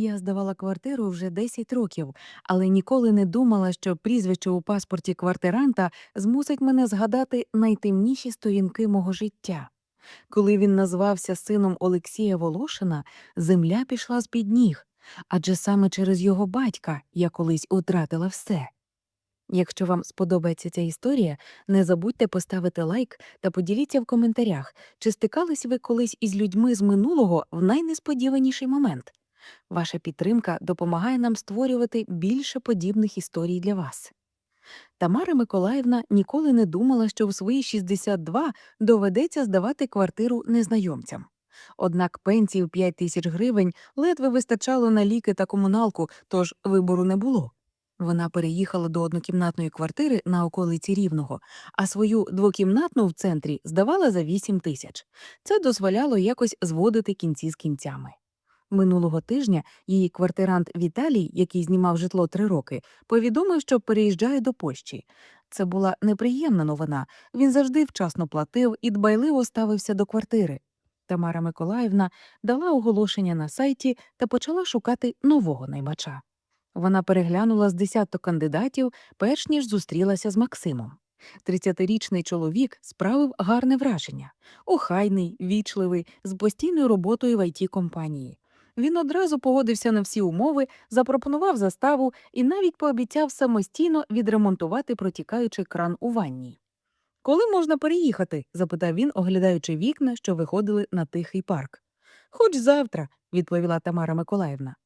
Я здавала квартиру вже 10 років, але ніколи не думала, що прізвище у паспорті квартиранта змусить мене згадати найтемніші сторінки мого життя. Коли він назвався сином Олексія Волошина, земля пішла з під ніг, адже саме через його батька я колись втратила все. Якщо вам сподобається ця історія, не забудьте поставити лайк та поділіться в коментарях, чи стикались ви колись із людьми з минулого в найнесподіваніший момент. Ваша підтримка допомагає нам створювати більше подібних історій для вас. Тамара Миколаївна ніколи не думала, що в свої 62 доведеться здавати квартиру незнайомцям. Однак пенсії в 5 тисяч гривень ледве вистачало на ліки та комуналку, тож вибору не було. Вона переїхала до однокімнатної квартири на околиці Рівного, а свою двокімнатну в центрі здавала за 8 тисяч. Це дозволяло якось зводити кінці з кінцями. Минулого тижня її квартирант Віталій, який знімав житло три роки, повідомив, що переїжджає до Польщі. Це була неприємна новина. Він завжди вчасно платив і дбайливо ставився до квартири. Тамара Миколаївна дала оголошення на сайті та почала шукати нового наймача. Вона переглянула з десяток кандидатів, перш ніж зустрілася з Максимом. 30-річний чоловік справив гарне враження охайний, вічливий, з постійною роботою в it компанії. Він одразу погодився на всі умови, запропонував заставу і навіть пообіцяв самостійно відремонтувати протікаючий кран у ванні. Коли можна переїхати? запитав він, оглядаючи вікна, що виходили на тихий парк. Хоч завтра, відповіла Тамара Миколаївна.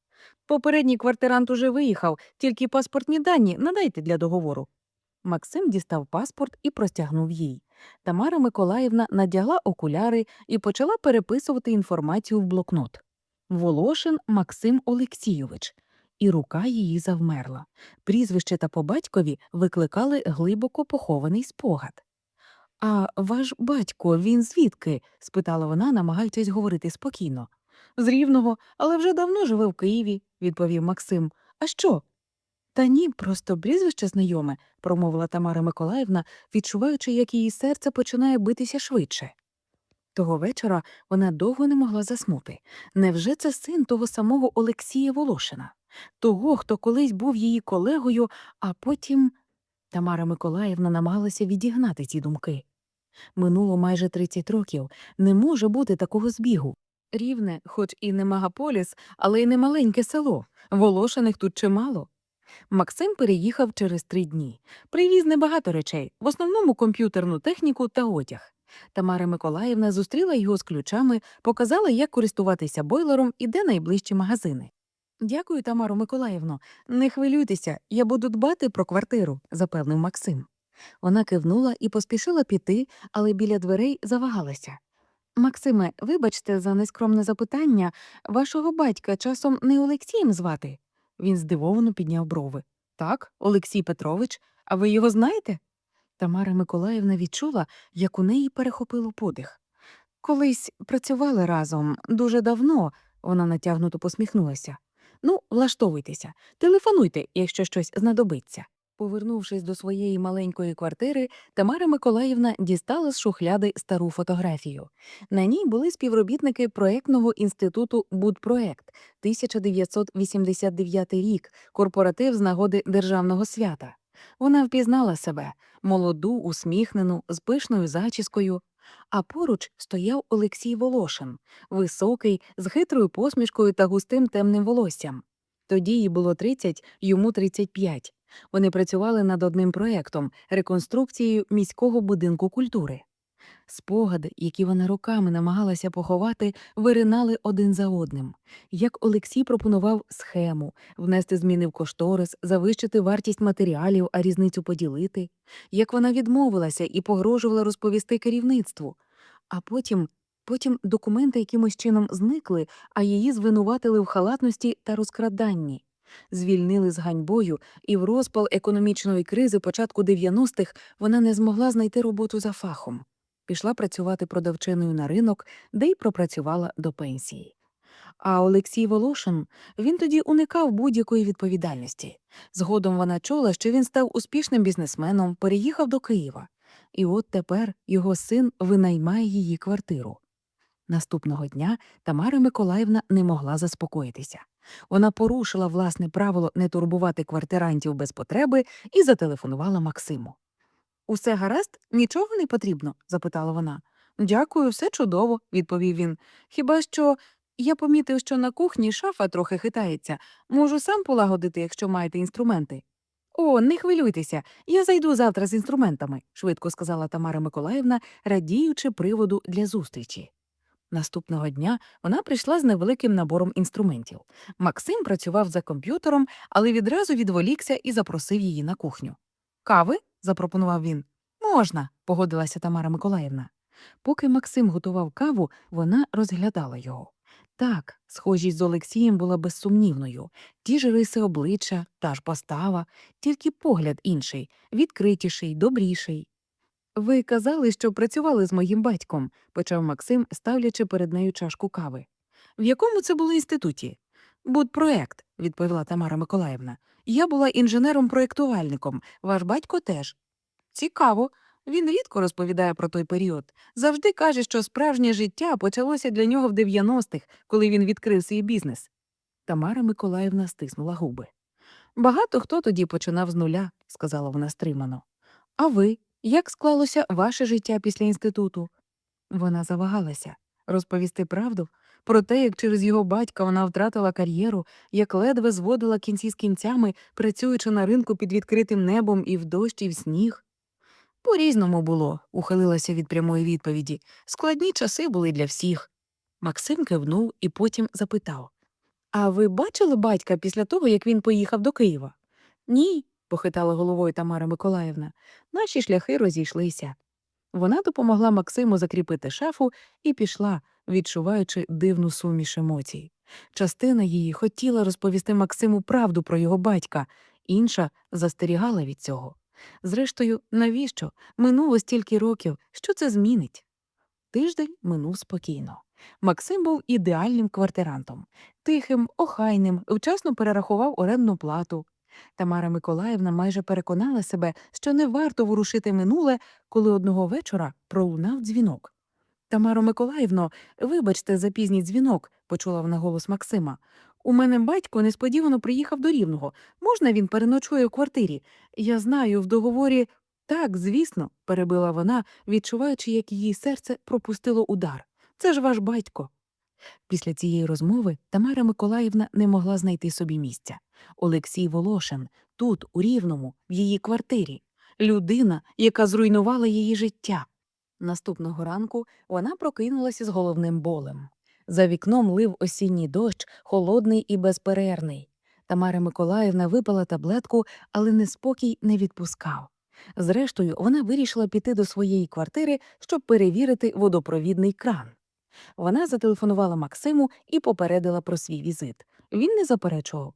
Попередній квартирант уже виїхав, тільки паспортні дані надайте для договору. Максим дістав паспорт і простягнув їй. Тамара Миколаївна надягла окуляри і почала переписувати інформацію в блокнот. Волошин Максим Олексійович. І рука її завмерла. Прізвище та по батькові викликали глибоко похований спогад. А ваш батько, він звідки? спитала вона, намагаючись говорити спокійно. З рівного, але вже давно живе в Києві, відповів Максим. А що? Та ні, просто прізвище знайоме, промовила Тамара Миколаївна, відчуваючи, як її серце починає битися швидше. Того вечора вона довго не могла заснути. Невже це син того самого Олексія Волошина, того, хто колись був її колегою, а потім. Тамара Миколаївна намагалася відігнати ці думки. Минуло майже 30 років, не може бути такого збігу. Рівне, хоч і не мегаполіс, але й не маленьке село. Волошиних тут чимало. Максим переїхав через три дні. Привіз небагато речей, в основному комп'ютерну техніку та одяг. Тамара Миколаївна зустріла його з ключами, показала, як користуватися бойлером і де найближчі магазини. Дякую, Тамаро Миколаївно. Не хвилюйтеся, я буду дбати про квартиру, запевнив Максим. Вона кивнула і поспішила піти, але біля дверей завагалася. Максиме, вибачте за нескромне запитання, вашого батька часом не Олексієм звати? Він здивовано підняв брови. Так, Олексій Петрович, а ви його знаєте? Тамара Миколаївна відчула, як у неї перехопило подих. Колись працювали разом дуже давно, вона натягнуто посміхнулася. Ну, влаштовуйтеся, телефонуйте, якщо щось знадобиться. Повернувшись до своєї маленької квартири, Тамара Миколаївна дістала з шухляди стару фотографію. На ній були співробітники проєктного інституту Будпроект 1989 рік, корпоратив з нагоди державного свята. Вона впізнала себе молоду, усміхнену, з пишною зачіскою. А поруч стояв Олексій Волошин, високий, з хитрою посмішкою та густим темним волоссям. Тоді їй було 30, йому 35. Вони працювали над одним проєктом реконструкцією міського будинку культури. Спогади, які вона роками намагалася поховати, виринали один за одним. Як Олексій пропонував схему внести зміни в кошторис, завищити вартість матеріалів, а різницю поділити, як вона відмовилася і погрожувала розповісти керівництву. А потім, потім документи якимось чином зникли, а її звинуватили в халатності та розкраданні. Звільнили з ганьбою, і в розпал економічної кризи початку 90-х вона не змогла знайти роботу за фахом. Пішла працювати продавчиною на ринок, де й пропрацювала до пенсії. А Олексій Волошин він тоді уникав будь-якої відповідальності. Згодом вона чула, що він став успішним бізнесменом, переїхав до Києва. І от тепер його син винаймає її квартиру. Наступного дня Тамара Миколаївна не могла заспокоїтися. Вона порушила власне правило не турбувати квартирантів без потреби і зателефонувала Максиму. Усе гаразд, нічого не потрібно? запитала вона. Дякую, все чудово, відповів він. Хіба що я помітив, що на кухні шафа трохи хитається. Можу сам полагодити, якщо маєте інструменти. О, не хвилюйтеся, я зайду завтра з інструментами, швидко сказала Тамара Миколаївна, радіючи приводу для зустрічі. Наступного дня вона прийшла з невеликим набором інструментів. Максим працював за комп'ютером, але відразу відволікся і запросив її на кухню. Кави? Запропонував він. Можна, погодилася Тамара Миколаївна. Поки Максим готував каву, вона розглядала його. Так, схожість з Олексієм була безсумнівною. Ті ж риси обличчя, та ж постава, тільки погляд інший, відкритіший, добріший. Ви казали, що працювали з моїм батьком, почав Максим, ставлячи перед нею чашку кави. В якому це було інституті? Будпроект, відповіла Тамара Миколаївна. Я була інженером-проєктувальником, ваш батько теж. Цікаво. Він рідко розповідає про той період. Завжди каже, що справжнє життя почалося для нього в 90-х, коли він відкрив свій бізнес. Тамара Миколаївна стиснула губи. Багато хто тоді починав з нуля, сказала вона стримано. А ви, як склалося ваше життя після інституту? Вона завагалася розповісти правду про те, як через його батька вона втратила кар'єру, як ледве зводила кінці з кінцями, працюючи на ринку під відкритим небом і в дощ, і в сніг. По різному було, ухилилася від прямої відповіді. Складні часи були для всіх. Максим кивнув і потім запитав А ви бачили батька після того, як він поїхав до Києва? Ні, похитала головою Тамара Миколаївна. Наші шляхи розійшлися. Вона допомогла Максиму закріпити шафу і пішла, відчуваючи дивну суміш емоцій. Частина її хотіла розповісти Максиму правду про його батька, інша застерігала від цього. Зрештою, навіщо? Минуло стільки років, що це змінить? Тиждень минув спокійно. Максим був ідеальним квартирантом, тихим, охайним, вчасно перерахував орендну плату. Тамара Миколаївна майже переконала себе, що не варто ворушити минуле, коли одного вечора пролунав дзвінок. Тамаро Миколаївно, вибачте за пізній дзвінок, почула вона голос Максима. У мене батько несподівано приїхав до рівного. Можна він переночує у квартирі? Я знаю, в договорі. Так, звісно, перебила вона, відчуваючи, як її серце пропустило удар. Це ж ваш батько. Після цієї розмови Тамара Миколаївна не могла знайти собі місця. Олексій Волошин тут, у Рівному, в її квартирі, людина, яка зруйнувала її життя. Наступного ранку вона прокинулася з головним болем. За вікном лив осінній дощ, холодний і безперервний. Тамара Миколаївна випила таблетку, але неспокій не відпускав. Зрештою, вона вирішила піти до своєї квартири, щоб перевірити водопровідний кран. Вона зателефонувала Максиму і попередила про свій візит. Він не заперечував.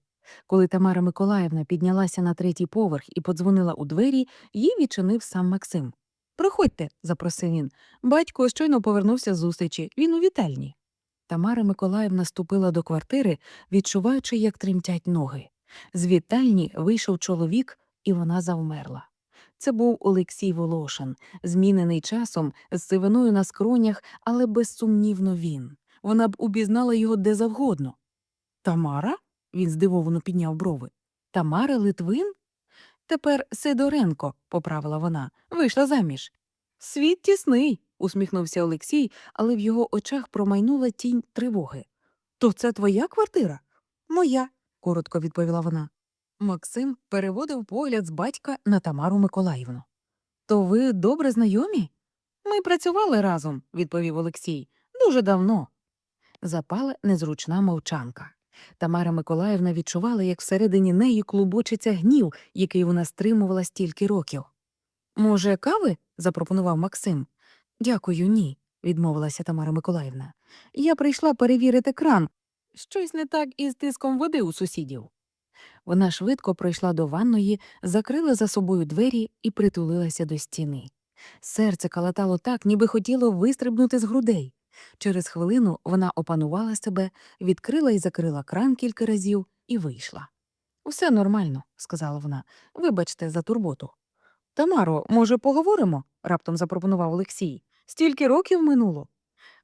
Коли Тамара Миколаївна піднялася на третій поверх і подзвонила у двері, їй відчинив сам Максим. Проходьте, запросив він. Батько щойно повернувся з зустрічі. Він у вітальні. Тамара Миколаївна ступила до квартири, відчуваючи, як тремтять ноги. З вітальні вийшов чоловік, і вона завмерла. Це був Олексій Волошин, змінений часом, з сивиною на скронях, але безсумнівно він. Вона б упізнала його де завгодно. Тамара? Він здивовано підняв брови. Тамара Литвин? Тепер Сидоренко, поправила вона, вийшла заміж. Світ тісний, усміхнувся Олексій, але в його очах промайнула тінь тривоги. То це твоя квартира? Моя, коротко відповіла вона. Максим переводив погляд з батька на Тамару Миколаївну. То ви добре знайомі? Ми працювали разом, відповів Олексій. Дуже давно. Запала незручна мовчанка. Тамара Миколаївна відчувала, як всередині неї клубочиться гнів, який вона стримувала стільки років. Може, кави? запропонував Максим. Дякую, ні, відмовилася Тамара Миколаївна. Я прийшла перевірити кран. Щось не так із тиском води у сусідів. Вона швидко пройшла до ванної, закрила за собою двері і притулилася до стіни. Серце калатало так, ніби хотіло вистрибнути з грудей. Через хвилину вона опанувала себе, відкрила і закрила кран кілька разів і вийшла. Усе нормально, сказала вона. Вибачте за турботу. Тамаро, може, поговоримо? раптом запропонував Олексій. Стільки років минуло.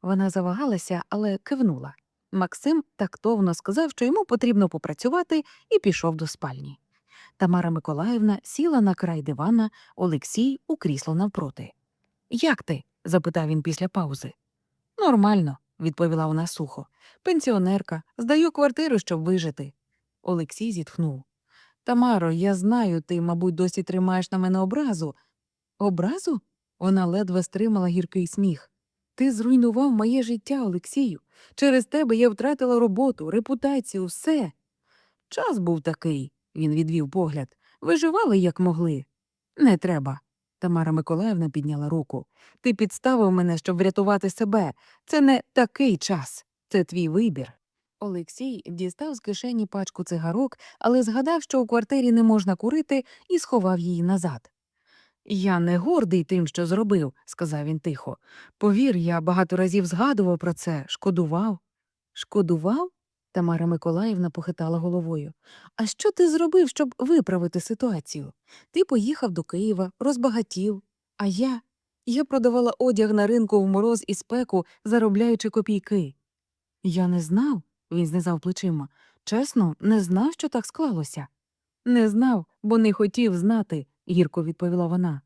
Вона завагалася, але кивнула. Максим тактовно сказав, що йому потрібно попрацювати, і пішов до спальні. Тамара Миколаївна сіла на край дивана, Олексій у крісло навпроти. Як ти? запитав він після паузи. Нормально, відповіла вона сухо. Пенсіонерка, здаю квартиру, щоб вижити. Олексій зітхнув. Тамаро, я знаю, ти, мабуть, досі тримаєш на мене образу. Образу? Вона ледве стримала гіркий сміх. Ти зруйнував моє життя, Олексію. Через тебе я втратила роботу, репутацію, все. Час був такий, він відвів погляд. Виживали, як могли. Не треба. Тамара Миколаївна підняла руку. Ти підставив мене, щоб врятувати себе. Це не такий час, це твій вибір. Олексій дістав з кишені пачку цигарок, але згадав, що у квартирі не можна курити, і сховав її назад. Я не гордий тим, що зробив, сказав він тихо. Повір, я багато разів згадував про це, шкодував. Шкодував? Тамара Миколаївна похитала головою. А що ти зробив, щоб виправити ситуацію? Ти поїхав до Києва, розбагатів. А я? Я продавала одяг на ринку в мороз і спеку, заробляючи копійки. Я не знав, він знизав плечима. Чесно, не знав, що так склалося. Не знав, бо не хотів знати, гірко відповіла вона.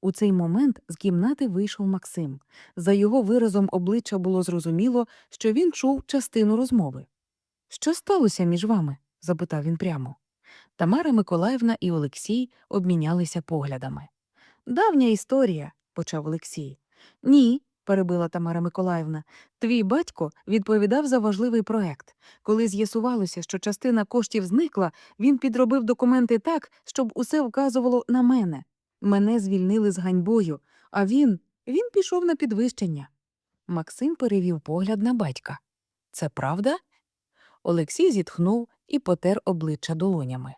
У цей момент з кімнати вийшов Максим. За його виразом обличчя було зрозуміло, що він чув частину розмови. Що сталося між вами? запитав він прямо. Тамара Миколаївна і Олексій обмінялися поглядами. Давня історія, почав Олексій. Ні, перебила Тамара Миколаївна. Твій батько відповідав за важливий проект. Коли з'ясувалося, що частина коштів зникла, він підробив документи так, щоб усе вказувало на мене. Мене звільнили з ганьбою, а він він пішов на підвищення. Максим перевів погляд на батька. Це правда? Олексій зітхнув і потер обличчя долонями.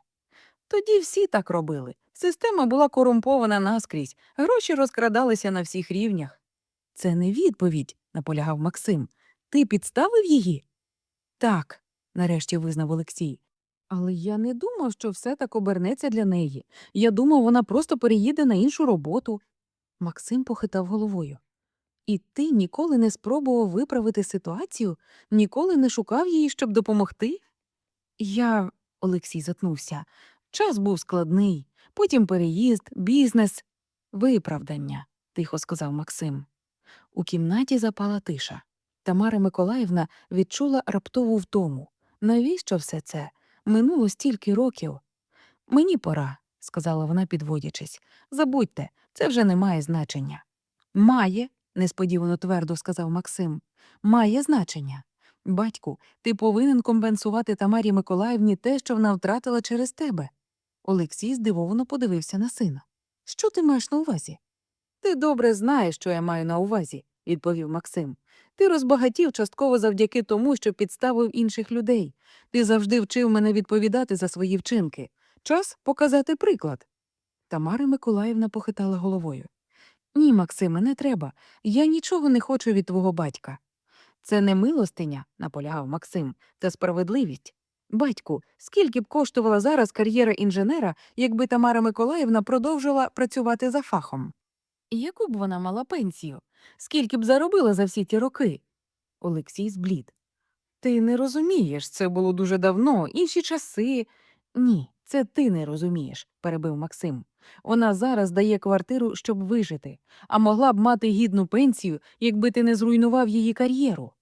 Тоді всі так робили. Система була корумпована наскрізь, гроші розкрадалися на всіх рівнях. Це не відповідь, наполягав Максим. Ти підставив її? Так, нарешті визнав Олексій. Але я не думав, що все так обернеться для неї. Я думав, вона просто переїде на іншу роботу. Максим похитав головою. І ти ніколи не спробував виправити ситуацію, ніколи не шукав її, щоб допомогти? Я. Олексій затнувся. Час був складний, потім переїзд, бізнес, виправдання, тихо сказав Максим. У кімнаті запала тиша. Тамара Миколаївна відчула раптову втому. Навіщо все це? Минуло стільки років. Мені пора, сказала вона, підводячись. Забудьте, це вже не має значення. Має, несподівано твердо сказав Максим. Має значення. Батьку, ти повинен компенсувати Тамарі Миколаївні те, що вона втратила через тебе. Олексій здивовано подивився на сина. Що ти маєш на увазі? Ти добре знаєш, що я маю на увазі, відповів Максим. Ти розбагатів частково завдяки тому, що підставив інших людей. Ти завжди вчив мене відповідати за свої вчинки. Час показати приклад. Тамара Миколаївна похитала головою. Ні, Максиме, не треба. Я нічого не хочу від твого батька. Це не милостиня, наполягав Максим, та справедливість. Батьку, скільки б коштувала зараз кар'єра інженера, якби Тамара Миколаївна продовжила працювати за фахом? Яку б вона мала пенсію? Скільки б заробила за всі ті роки? Олексій зблід. Ти не розумієш, це було дуже давно, інші часи. Ні, це ти не розумієш, перебив Максим. Вона зараз дає квартиру, щоб вижити, а могла б мати гідну пенсію, якби ти не зруйнував її кар'єру.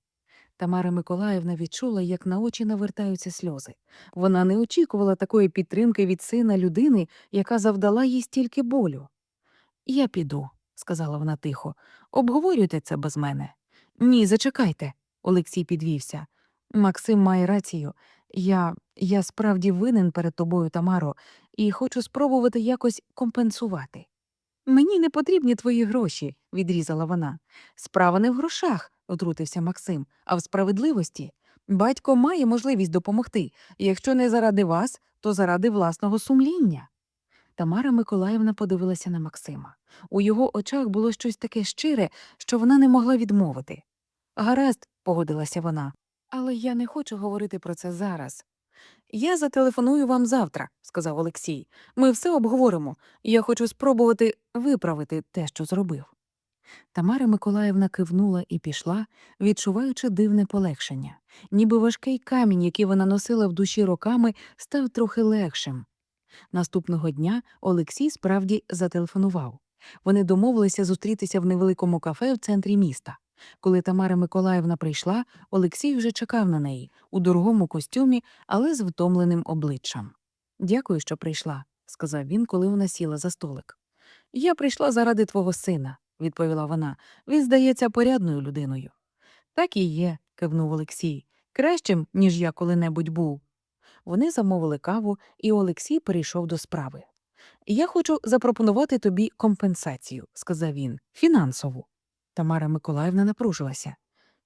Тамара Миколаївна відчула, як на очі навертаються сльози. Вона не очікувала такої підтримки від сина людини, яка завдала їй стільки болю. Я піду, сказала вона тихо. Обговорюйте це без мене. Ні, зачекайте. Олексій підвівся. Максим має рацію. Я я справді винен перед тобою, Тамаро, і хочу спробувати якось компенсувати. Мені не потрібні твої гроші, відрізала вона. Справа не в грошах, отрутився Максим, а в справедливості. Батько має можливість допомогти. Якщо не заради вас, то заради власного сумління. Тамара Миколаївна подивилася на Максима. У його очах було щось таке щире, що вона не могла відмовити. Гаразд, погодилася вона, але я не хочу говорити про це зараз. Я зателефоную вам завтра, сказав Олексій. Ми все обговоримо. Я хочу спробувати виправити те, що зробив. Тамара Миколаївна кивнула і пішла, відчуваючи дивне полегшення, ніби важкий камінь, який вона носила в душі роками, став трохи легшим. Наступного дня Олексій справді зателефонував. Вони домовилися зустрітися в невеликому кафе в центрі міста. Коли Тамара Миколаївна прийшла, Олексій вже чекав на неї у дорогому костюмі, але з втомленим обличчям. Дякую, що прийшла, сказав він, коли вона сіла за столик. Я прийшла заради твого сина, відповіла вона. Він здається порядною людиною. Так і є, кивнув Олексій. Кращим, ніж я коли-небудь був. Вони замовили каву, і Олексій перейшов до справи. Я хочу запропонувати тобі компенсацію, сказав він, фінансову. Тамара Миколаївна напружилася.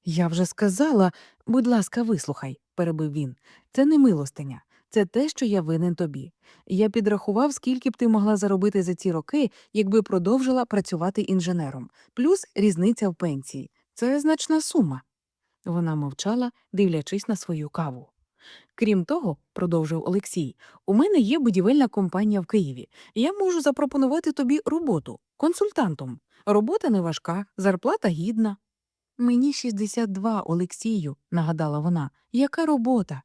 Я вже сказала, будь ласка, вислухай, перебив він. Це не милостиня, це те, що я винен тобі. Я підрахував, скільки б ти могла заробити за ці роки, якби продовжила працювати інженером, плюс різниця в пенсії. Це значна сума. Вона мовчала, дивлячись на свою каву. Крім того, продовжив Олексій, у мене є будівельна компанія в Києві. Я можу запропонувати тобі роботу консультантом. Робота не важка, зарплата гідна. Мені 62, Олексію, нагадала вона. Яка робота?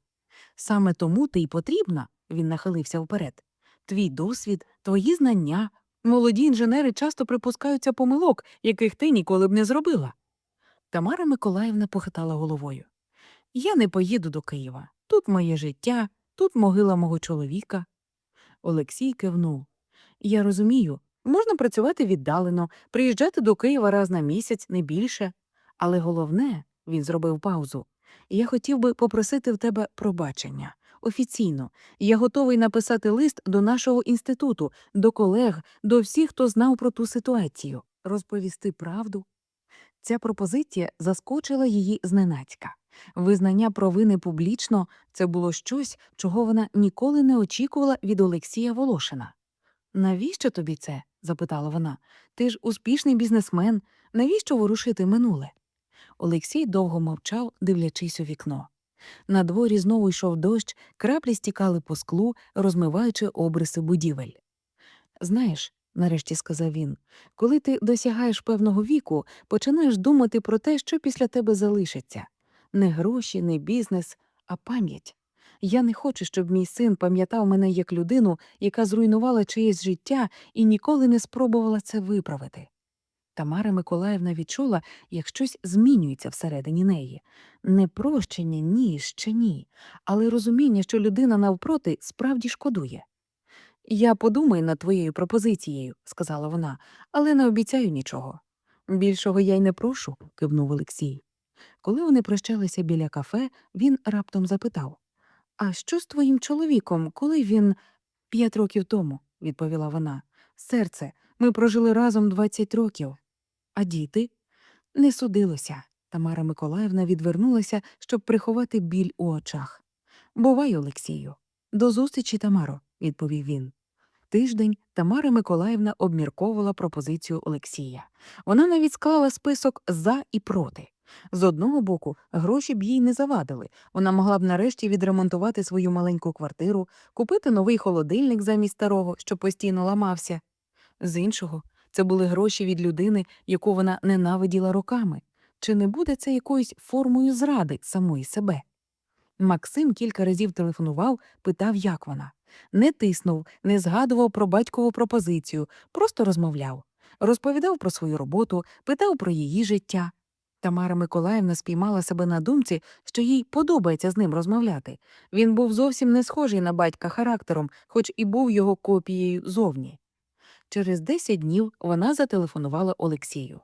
Саме тому ти й потрібна, він нахилився вперед. Твій досвід, твої знання. Молоді інженери часто припускаються помилок, яких ти ніколи б не зробила. Тамара Миколаївна похитала головою. Я не поїду до Києва. Тут моє життя, тут могила мого чоловіка. Олексій кивнув. Я розумію, можна працювати віддалено, приїжджати до Києва раз на місяць, не більше. Але головне, він зробив паузу. Я хотів би попросити в тебе пробачення. Офіційно, я готовий написати лист до нашого інституту, до колег, до всіх, хто знав про ту ситуацію, розповісти правду. Ця пропозиція заскочила її зненацька. Визнання провини публічно це було щось, чого вона ніколи не очікувала від Олексія Волошина. Навіщо тобі це? Запитала вона. Ти ж успішний бізнесмен. Навіщо ворушити минуле? Олексій довго мовчав, дивлячись у вікно. На дворі знову йшов дощ, краплі стікали по склу, розмиваючи обриси будівель. Знаєш, нарешті сказав він, коли ти досягаєш певного віку, починаєш думати про те, що після тебе залишиться не гроші, не бізнес, а пам'ять. Я не хочу, щоб мій син пам'ятав мене як людину, яка зруйнувала чиєсь життя і ніколи не спробувала це виправити. Тамара Миколаївна відчула, як щось змінюється всередині неї. Не прощення, ні, ще ні, але розуміння, що людина навпроти справді шкодує. Я подумаю над твоєю пропозицією, сказала вона, але не обіцяю нічого. Більшого я й не прошу, кивнув Олексій. Коли вони прощалися біля кафе, він раптом запитав А що з твоїм чоловіком, коли він п'ять років тому, відповіла вона. Серце, ми прожили разом 20 років. А діти? Не судилося. Тамара Миколаївна відвернулася, щоб приховати біль у очах. Бувай, Олексію. До зустрічі, Тамаро, відповів він. Тиждень Тамара Миколаївна обмірковувала пропозицію Олексія. Вона навіть склала список за і проти. З одного боку, гроші б їй не завадили. Вона могла б нарешті відремонтувати свою маленьку квартиру, купити новий холодильник замість старого, що постійно ламався. З іншого, це були гроші від людини, яку вона ненавиділа роками. Чи не буде це якоюсь формою зради самої себе? Максим кілька разів телефонував, питав, як вона. Не тиснув, не згадував про батькову пропозицію, просто розмовляв. Розповідав про свою роботу, питав про її життя. Тамара Миколаївна спіймала себе на думці, що їй подобається з ним розмовляти. Він був зовсім не схожий на батька характером, хоч і був його копією зовні. Через десять днів вона зателефонувала Олексію.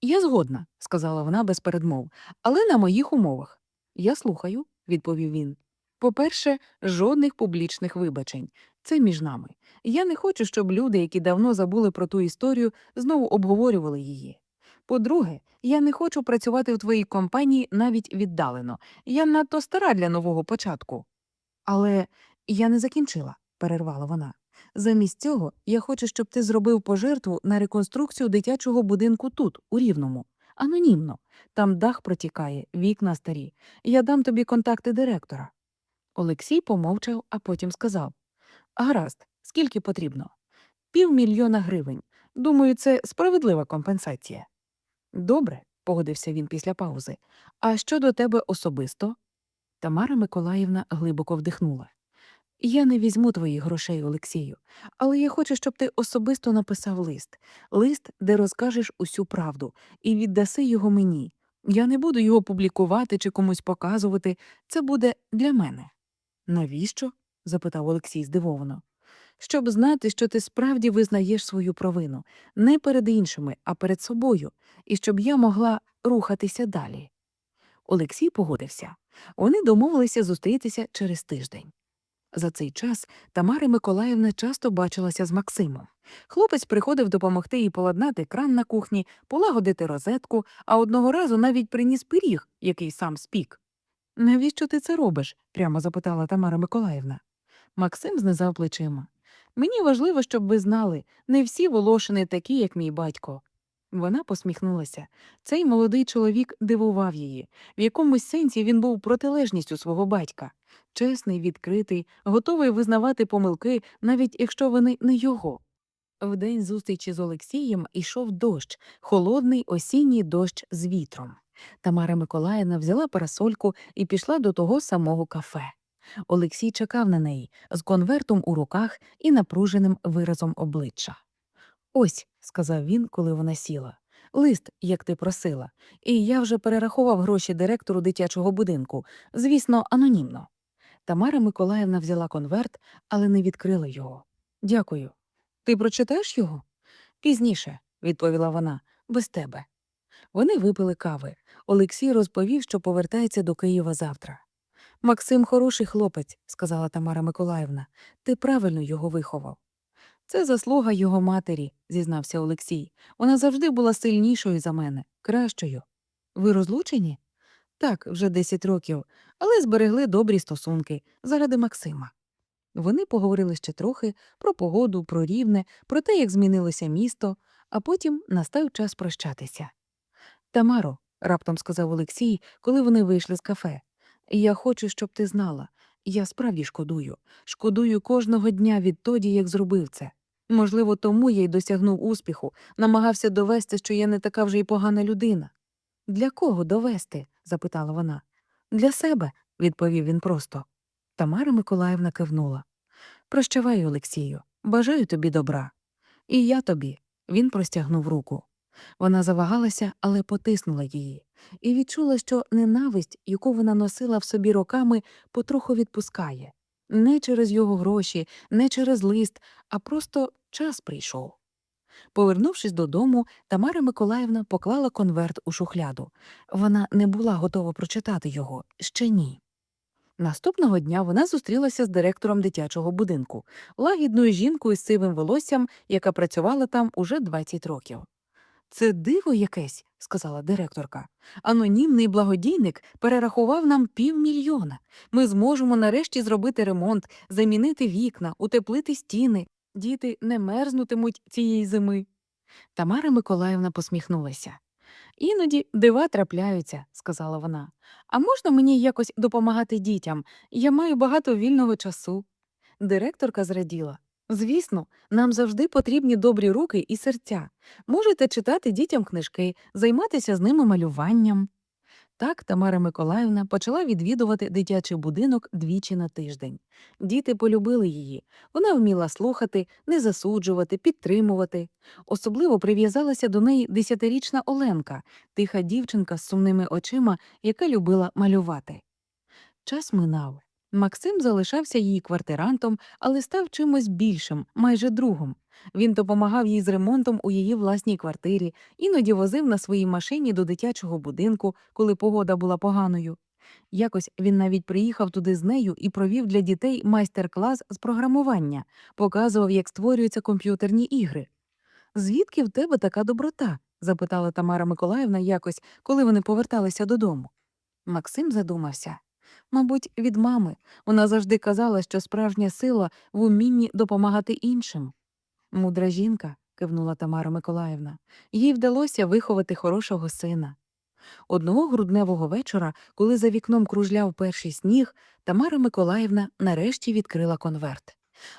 Я згодна, сказала вона без передмов, але на моїх умовах. Я слухаю, відповів він. По-перше, жодних публічних вибачень. Це між нами. Я не хочу, щоб люди, які давно забули про ту історію, знову обговорювали її. По-друге, я не хочу працювати в твоїй компанії навіть віддалено. Я надто стара для нового початку. Але я не закінчила, перервала вона. Замість цього я хочу, щоб ти зробив пожертву на реконструкцію дитячого будинку тут, у Рівному. Анонімно. Там дах протікає, вікна старі. Я дам тобі контакти директора. Олексій помовчав, а потім сказав Гаразд, скільки потрібно? Півмільйона гривень. Думаю, це справедлива компенсація. Добре, погодився він після паузи. А що до тебе особисто? Тамара Миколаївна глибоко вдихнула. Я не візьму твоїх грошей, Олексію, але я хочу, щоб ти особисто написав лист, лист, де розкажеш усю правду, і віддаси його мені. Я не буду його публікувати чи комусь показувати. Це буде для мене. Навіщо? запитав Олексій здивовано. Щоб знати, що ти справді визнаєш свою провину не перед іншими, а перед собою, і щоб я могла рухатися далі. Олексій погодився. Вони домовилися зустрітися через тиждень. За цей час Тамара Миколаївна часто бачилася з Максимом. Хлопець приходив допомогти їй поладнати кран на кухні, полагодити розетку, а одного разу навіть приніс пиріг, який сам спік. Навіщо ти це робиш? прямо запитала Тамара Миколаївна. Максим знизав плечима. Мені важливо, щоб ви знали, не всі волошини такі, як мій батько. Вона посміхнулася. Цей молодий чоловік дивував її. В якомусь сенсі він був протилежністю свого батька. Чесний, відкритий, готовий визнавати помилки, навіть якщо вони не його. В день зустрічі з Олексієм ішов дощ, холодний осінній дощ з вітром. Тамара Миколаївна взяла парасольку і пішла до того самого кафе. Олексій чекав на неї з конвертом у руках і напруженим виразом обличчя. Ось, сказав він, коли вона сіла. Лист, як ти просила, і я вже перерахував гроші директору дитячого будинку, звісно, анонімно. Тамара Миколаївна взяла конверт, але не відкрила його. Дякую. Ти прочитаєш його? Пізніше, відповіла вона, без тебе. Вони випили кави. Олексій розповів, що повертається до Києва завтра. Максим хороший хлопець, сказала Тамара Миколаївна. Ти правильно його виховав. Це заслуга його матері, зізнався Олексій. Вона завжди була сильнішою за мене, кращою. Ви розлучені? Так, вже 10 років, але зберегли добрі стосунки заради Максима. Вони поговорили ще трохи про погоду, про рівне, про те, як змінилося місто, а потім настав час прощатися. Тамаро, раптом сказав Олексій, коли вони вийшли з кафе, я хочу, щоб ти знала. Я справді шкодую. Шкодую кожного дня відтоді, як зробив це. Можливо, тому я й досягнув успіху, намагався довести, що я не така вже й погана людина. Для кого довести? запитала вона. Для себе, відповів він просто. Тамара Миколаївна кивнула. Прощавай, Олексію, бажаю тобі добра. І я тобі. Він простягнув руку. Вона завагалася, але потиснула її, і відчула, що ненависть, яку вона носила в собі роками, потроху відпускає. Не через його гроші, не через лист, а просто час прийшов. Повернувшись додому, Тамара Миколаївна поклала конверт у шухляду. Вона не була готова прочитати його ще ні. Наступного дня вона зустрілася з директором дитячого будинку, лагідною жінкою з сивим волоссям, яка працювала там уже 20 років. Це диво якесь, сказала директорка. Анонімний благодійник перерахував нам півмільйона. Ми зможемо нарешті зробити ремонт, замінити вікна, утеплити стіни. Діти не мерзнутимуть цієї зими. Тамара Миколаївна посміхнулася. Іноді дива трапляються, сказала вона. А можна мені якось допомагати дітям? Я маю багато вільного часу. Директорка зраділа. Звісно, нам завжди потрібні добрі руки і серця. Можете читати дітям книжки, займатися з ними малюванням. Так Тамара Миколаївна почала відвідувати дитячий будинок двічі на тиждень. Діти полюбили її. Вона вміла слухати, не засуджувати, підтримувати. Особливо прив'язалася до неї десятирічна Оленка, тиха дівчинка з сумними очима, яка любила малювати. Час минав. Максим залишався її квартирантом, але став чимось більшим, майже другом. Він допомагав їй з ремонтом у її власній квартирі, іноді возив на своїй машині до дитячого будинку, коли погода була поганою. Якось він навіть приїхав туди з нею і провів для дітей майстер-клас з програмування, показував, як створюються комп'ютерні ігри. Звідки в тебе така доброта? запитала Тамара Миколаївна якось, коли вони поверталися додому. Максим задумався. Мабуть, від мами. Вона завжди казала, що справжня сила в умінні допомагати іншим. Мудра жінка, кивнула Тамара Миколаївна, їй вдалося виховати хорошого сина. Одного грудневого вечора, коли за вікном кружляв перший сніг, Тамара Миколаївна нарешті відкрила конверт.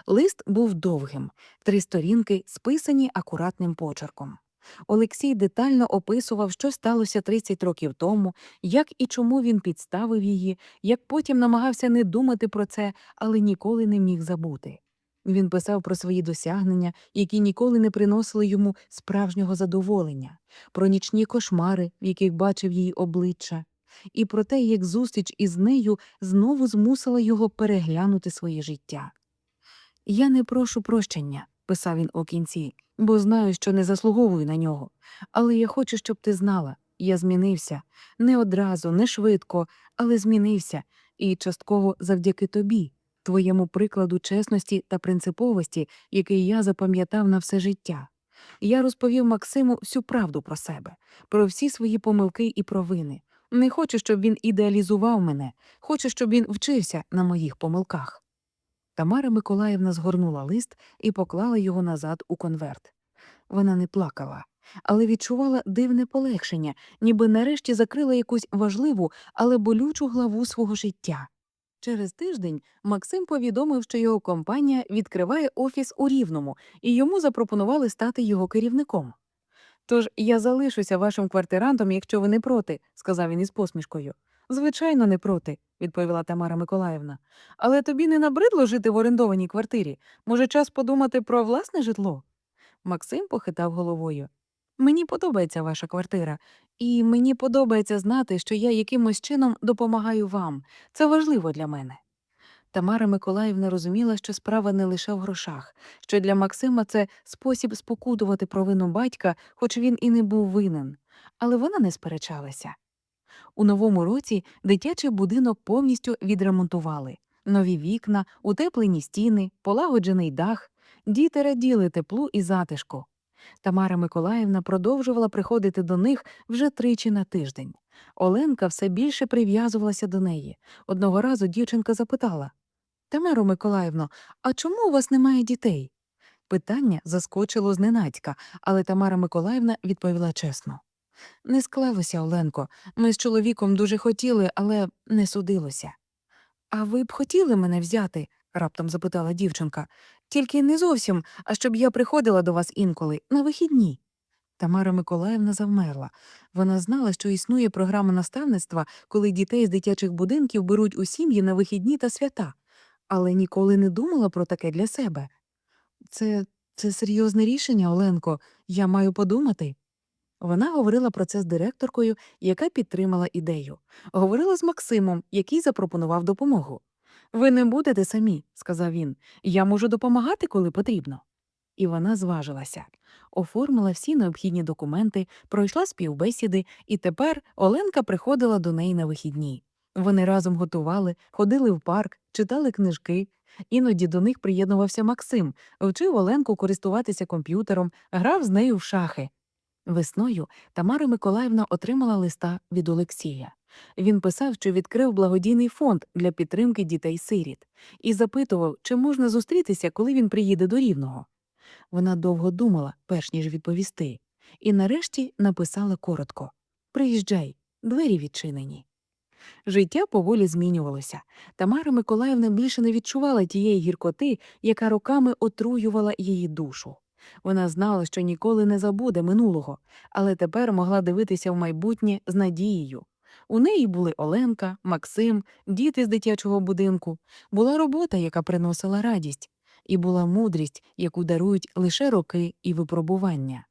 Лист був довгим, три сторінки списані акуратним почерком. Олексій детально описував, що сталося 30 років тому, як і чому він підставив її, як потім намагався не думати про це, але ніколи не міг забути. Він писав про свої досягнення, які ніколи не приносили йому справжнього задоволення, про нічні кошмари, в яких бачив її обличчя, і про те, як зустріч із нею знову змусила його переглянути своє життя. Я не прошу прощення, писав він у кінці, бо знаю, що не заслуговую на нього. Але я хочу, щоб ти знала, я змінився не одразу, не швидко, але змінився, і частково завдяки тобі, твоєму прикладу чесності та принциповості, який я запам'ятав на все життя. Я розповів Максиму всю правду про себе, про всі свої помилки і провини. Не хочу, щоб він ідеалізував мене, хочу, щоб він вчився на моїх помилках. Тамара Миколаївна згорнула лист і поклала його назад у конверт. Вона не плакала, але відчувала дивне полегшення, ніби нарешті закрила якусь важливу, але болючу главу свого життя. Через тиждень Максим повідомив, що його компанія відкриває офіс у Рівному, і йому запропонували стати його керівником. Тож я залишуся вашим квартирантом, якщо ви не проти, сказав він із посмішкою. Звичайно, не проти, відповіла Тамара Миколаївна. Але тобі не набридло жити в орендованій квартирі? Може, час подумати про власне житло? Максим похитав головою. Мені подобається ваша квартира, і мені подобається знати, що я якимось чином допомагаю вам. Це важливо для мене. Тамара Миколаївна розуміла, що справа не лише в грошах, що для Максима це спосіб спокутувати провину батька, хоч він і не був винен. Але вона не сперечалася. У новому році дитячий будинок повністю відремонтували. Нові вікна, утеплені стіни, полагоджений дах. Діти раділи теплу і затишку. Тамара Миколаївна продовжувала приходити до них вже тричі на тиждень. Оленка все більше прив'язувалася до неї. Одного разу дівчинка запитала Тамаро Миколаївно, а чому у вас немає дітей? Питання заскочило зненацька, але Тамара Миколаївна відповіла чесно. Не склалося, Оленко. Ми з чоловіком дуже хотіли, але не судилося. А ви б хотіли мене взяти? раптом запитала дівчинка. Тільки не зовсім, а щоб я приходила до вас інколи, на вихідні. Тамара Миколаївна завмерла. Вона знала, що існує програма наставництва, коли дітей з дитячих будинків беруть у сім'ї на вихідні та свята, але ніколи не думала про таке для себе. Це, це серйозне рішення, Оленко, я маю подумати. Вона говорила про це з директоркою, яка підтримала ідею. Говорила з Максимом, який запропонував допомогу. Ви не будете самі, сказав він. Я можу допомагати, коли потрібно. І вона зважилася, оформила всі необхідні документи, пройшла співбесіди, і тепер Оленка приходила до неї на вихідні. Вони разом готували, ходили в парк, читали книжки. Іноді до них приєднувався Максим, вчив Оленку користуватися комп'ютером, грав з нею в шахи. Весною Тамара Миколаївна отримала листа від Олексія. Він писав, що відкрив благодійний фонд для підтримки дітей-сиріт, і запитував, чи можна зустрітися, коли він приїде до Рівного. Вона довго думала, перш ніж відповісти, і нарешті написала коротко Приїжджай, двері відчинені. Життя поволі змінювалося. Тамара Миколаївна більше не відчувала тієї гіркоти, яка роками отруювала її душу. Вона знала, що ніколи не забуде минулого, але тепер могла дивитися в майбутнє з надією. У неї були Оленка, Максим, діти з дитячого будинку, була робота, яка приносила радість, і була мудрість, яку дарують лише роки і випробування.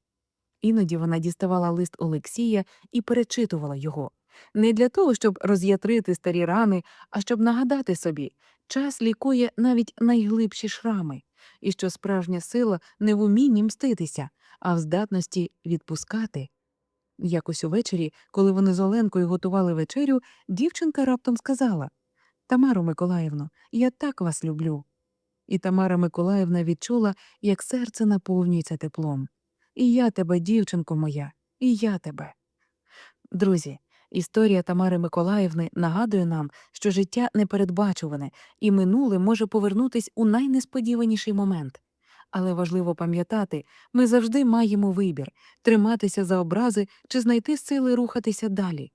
Іноді вона діставала лист Олексія і перечитувала його не для того, щоб роз'ятрити старі рани, а щоб нагадати собі, час лікує навіть найглибші шрами, і що справжня сила не в умінні мститися, а в здатності відпускати. Якось увечері, коли вони з Оленкою готували вечерю, дівчинка раптом сказала Тамаро Миколаївно, я так вас люблю. І Тамара Миколаївна відчула, як серце наповнюється теплом. І я тебе, дівчинко моя, і я тебе. Друзі, історія Тамари Миколаївни нагадує нам, що життя непередбачуване, і минуле може повернутись у найнесподіваніший момент. Але важливо пам'ятати, ми завжди маємо вибір триматися за образи чи знайти сили рухатися далі.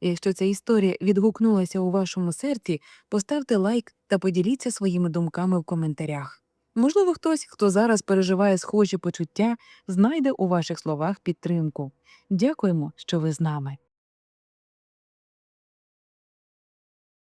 Якщо ця історія відгукнулася у вашому серці, поставте лайк та поділіться своїми думками в коментарях. Можливо, хтось, хто зараз переживає схожі почуття, знайде у ваших словах підтримку. Дякуємо, що ви з нами.